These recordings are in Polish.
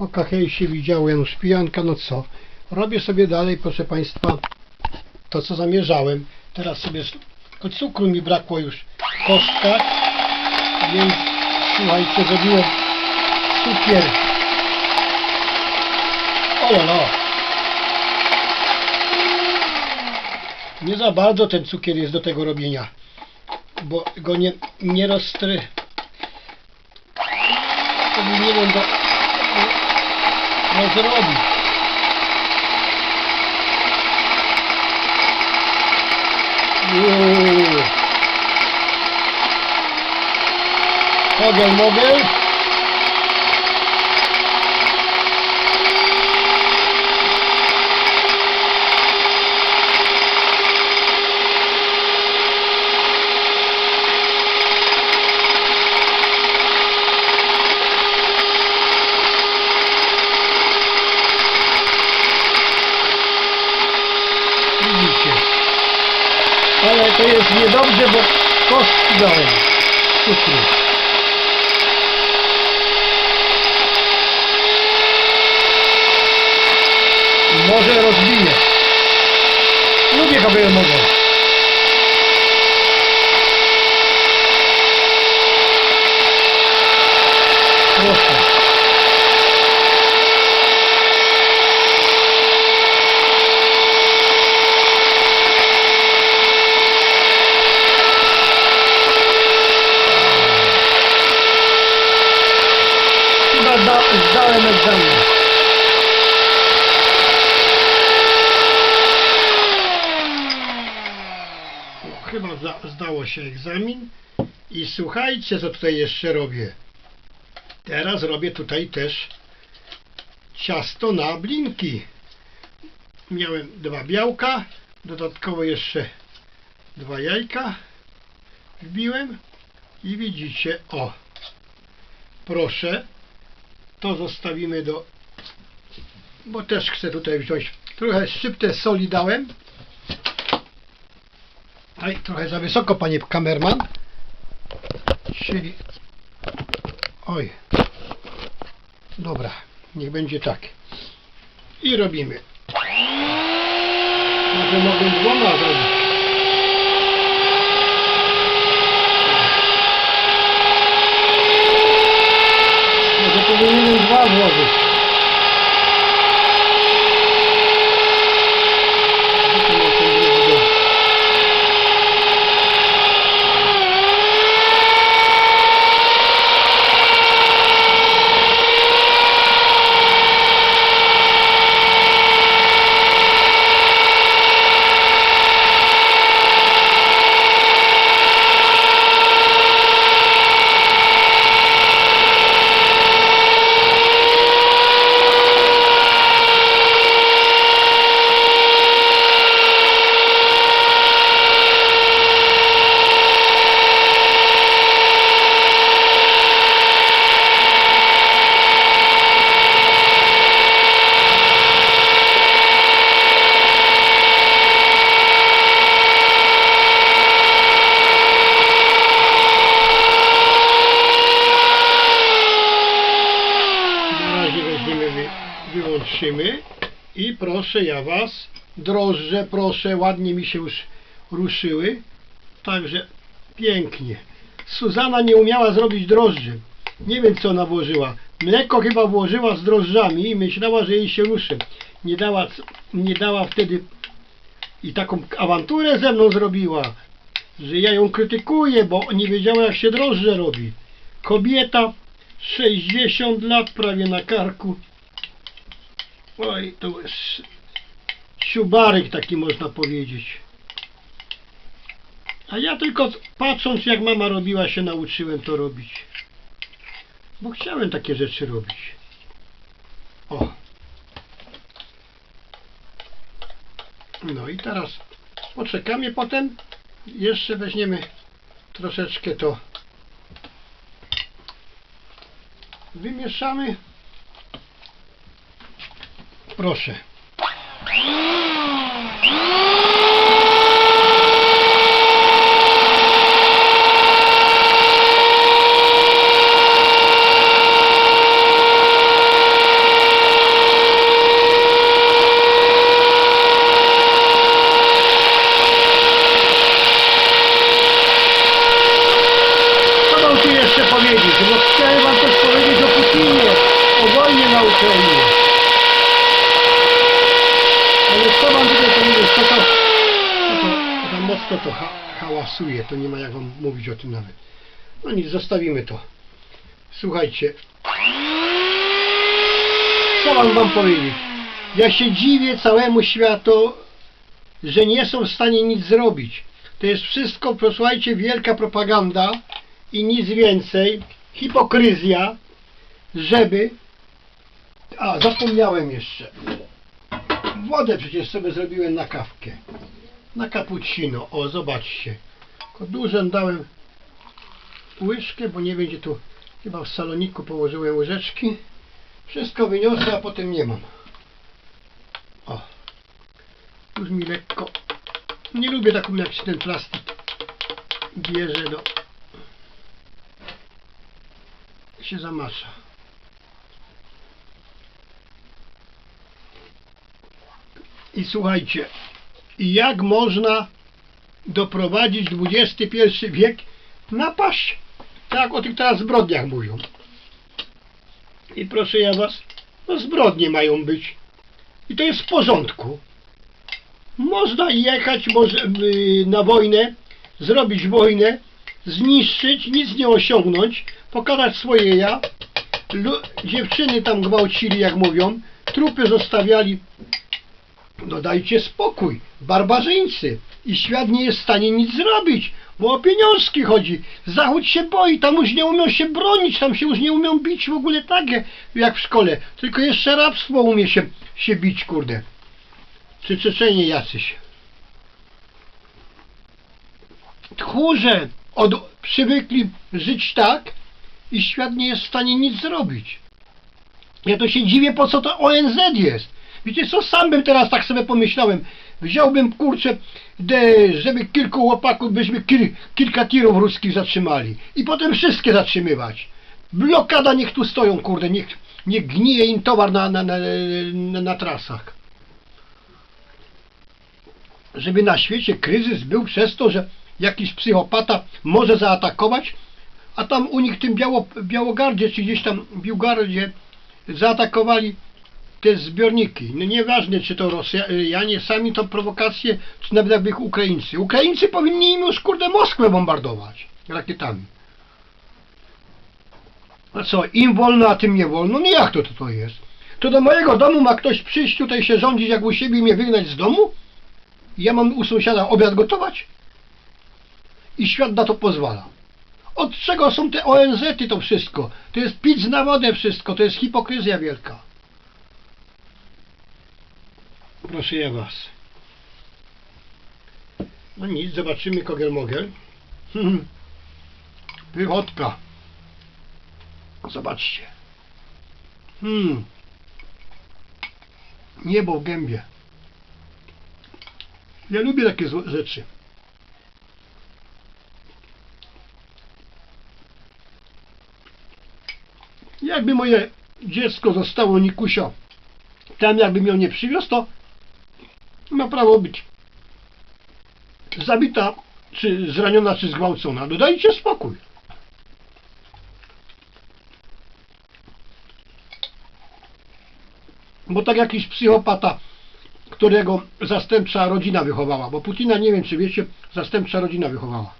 Oka się widziało, Janusz Pijanka, no co? Robię sobie dalej, proszę Państwa, to co zamierzałem. Teraz sobie, cukru mi brakło już w kostkach, więc słuchajcie, zrobiłem cukier. O, no. Nie za bardzo ten cukier jest do tego robienia, bo go nie, nie rozstry... Powinienem go rozrobić. Uuu. Mogę, mogę. To jest niedobrze, bo kostki dałem. Może rozbiję. Lubię kabelę mogę. Proszę. Chyba zda, zdało się egzamin. I słuchajcie, co tutaj jeszcze robię. Teraz robię tutaj też ciasto na blinki. Miałem dwa białka, dodatkowo jeszcze dwa jajka wbiłem i widzicie, o, proszę, to zostawimy do, bo też chcę tutaj wziąć, trochę szczyptę soli dałem, Aj, trochę za wysoko, panie kamerman. Czyli... Oj. Dobra, niech będzie tak. I robimy. Może mogę dwoma zrobić. Może powinienem dwa włożyć. Wy, wyłączymy i proszę ja Was, drożdże proszę, ładnie mi się już ruszyły, także pięknie. Suzana nie umiała zrobić drożdży, nie wiem co ona włożyła, mleko chyba włożyła z drożdżami i myślała, że jej się ruszy. Nie dała, nie dała wtedy i taką awanturę ze mną zrobiła, że ja ją krytykuję, bo nie wiedziała jak się drożdże robi. Kobieta 60 lat prawie na karku. Oj, to jest siubaryk taki można powiedzieć. A ja tylko patrząc jak mama robiła się nauczyłem to robić. Bo chciałem takie rzeczy robić. O. No i teraz poczekamy potem. Jeszcze weźmiemy troszeczkę to wymieszamy. Proszę. na Ukrainie. Ale co wam tutaj powiedzieć, co to, co to, mocno to ha, hałasuje, to nie ma jak wam mówić o tym nawet. No nic, zostawimy to. Słuchajcie. Co mam wam powiedzieć? Ja się dziwię całemu światu, że nie są w stanie nic zrobić. To jest wszystko, posłuchajcie, wielka propaganda i nic więcej. Hipokryzja, żeby... A, zapomniałem jeszcze. Wodę przecież sobie zrobiłem na kawkę. Na cappuccino. O, zobaczcie. Tylko dużą dałem łyżkę, bo nie będzie tu... Chyba w saloniku położyłem łyżeczki. Wszystko wyniosę, a potem nie mam. O. Już mi lekko... Nie lubię taką jak się ten plastik bierze do... się zamasza. I słuchajcie, jak można doprowadzić XXI wiek na paść? Tak o tych teraz zbrodniach mówią. I proszę ja was, no zbrodnie mają być. I to jest w porządku. Można jechać może, y, na wojnę, zrobić wojnę, zniszczyć, nic nie osiągnąć, pokazać swoje ja. Lu- dziewczyny tam gwałcili, jak mówią, trupy zostawiali. No dajcie spokój, barbarzyńcy. I świat nie jest w stanie nic zrobić, bo o pieniążki chodzi. Zachód się boi, tam już nie umią się bronić, tam się już nie umią bić w ogóle tak jak w szkole. Tylko jeszcze rabstwo umie się, się bić, kurde. Czy Czeczenie jacyś. Tchórze od, przywykli żyć tak i świat nie jest w stanie nic zrobić. Ja to się dziwię, po co to ONZ jest. Wiecie co, sam bym teraz tak sobie pomyślałem. Wziąłbym, kurczę, de, żeby kilku łopaków, byśmy kil, kilka tirów ruskich zatrzymali. I potem wszystkie zatrzymywać. Blokada niech tu stoją, kurde, niech, niech gnije im towar na, na, na, na, na trasach. Żeby na świecie kryzys był przez to, że jakiś psychopata może zaatakować, a tam u nich w tym Biało, Białogardzie, czy gdzieś tam w Biłgardzie zaatakowali te zbiorniki. No nieważne, czy to Rosjanie sami to prowokacje, czy nawet jakby ich Ukraińcy. Ukraińcy powinni im już, kurde, Moskwę bombardować rakietami. A co, im wolno, a tym nie wolno? No jak to to, to jest? To do mojego domu ma ktoś przyjść tutaj się rządzić jak u siebie i mnie wygnać z domu? Ja mam u sąsiada obiad gotować? I świat na to pozwala. Od czego są te ONZ-y to wszystko? To jest pic na wodę wszystko, to jest hipokryzja wielka. Proszę ja was. No nic, zobaczymy kogel-mogel. Wychodka. Zobaczcie. Hmm. Niebo w gębie. Ja lubię takie rzeczy. Jakby moje dziecko zostało Nikusio, tam jakbym ją nie przywiózł, to ma prawo być zabita, czy zraniona, czy zgwałcona. No dajcie spokój. Bo tak jakiś psychopata, którego zastępcza rodzina wychowała, bo Putina, nie wiem czy wiecie, zastępcza rodzina wychowała.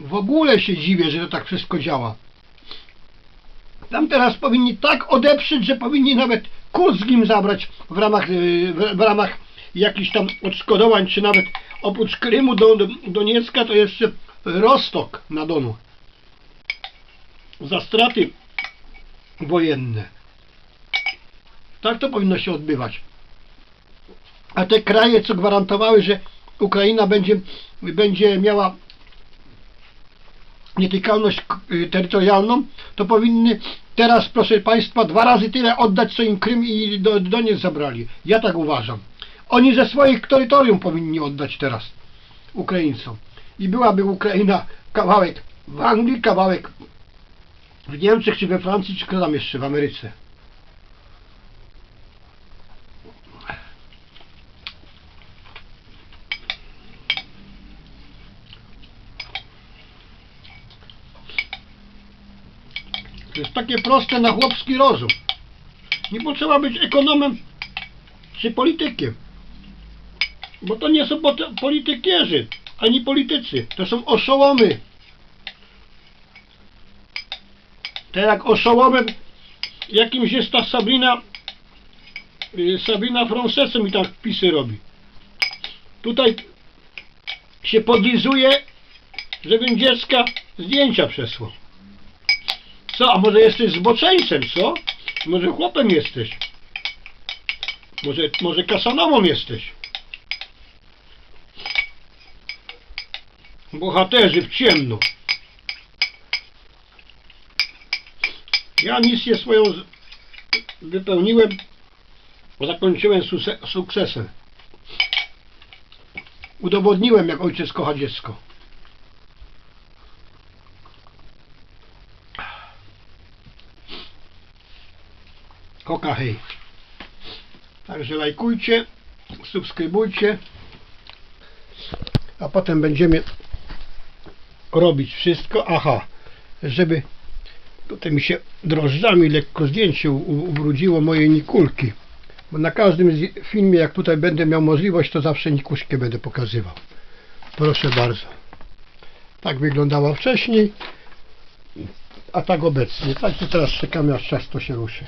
W ogóle się dziwię, że to tak wszystko działa. Tam teraz powinni tak odeprzeć, że powinni nawet Kurzgim zabrać w ramach, w, w ramach jakichś tam odszkodowań, czy nawet oprócz Krymu do, do Doniecka to jeszcze Rostok na Donu. Za straty wojenne. Tak to powinno się odbywać. A te kraje, co gwarantowały, że Ukraina będzie, będzie miała nietykalność y, terytorialną, to powinny teraz, proszę Państwa, dwa razy tyle oddać, co im Krym i do, Doniec zabrali. Ja tak uważam. Oni ze swoich terytorium powinni oddać teraz Ukraińcom. I byłaby Ukraina kawałek w Anglii, kawałek w Niemczech, czy we Francji, czy tam jeszcze, w Ameryce. To jest takie proste na chłopski rozum. Nie potrzeba być ekonomem czy politykiem. Bo to nie są politykierzy, ani politycy. To są oszołomy. Tak jak oszołomem jakimś jest ta Sabrina y, Sabrina Francesem i tak pisy robi. Tutaj się podlizuje, żebym dziecka zdjęcia przesłał. Co, a może jesteś zboczeńcem, co? Może chłopem jesteś? Może, może kasanową jesteś? Bohaterzy w ciemno. Ja misję swoją wypełniłem, zakończyłem sukcesem. Udowodniłem, jak ojciec kocha dziecko. Koka hej. Także lajkujcie, subskrybujcie, a potem będziemy robić wszystko. Aha, żeby tutaj mi się drożdżami lekko zdjęcie ubrudziło mojej Nikulki. Bo na każdym filmie, jak tutaj będę miał możliwość, to zawsze Nikuśkę będę pokazywał. Proszę bardzo. Tak wyglądała wcześniej, a tak obecnie. Także teraz czekamy aż czas to się ruszy.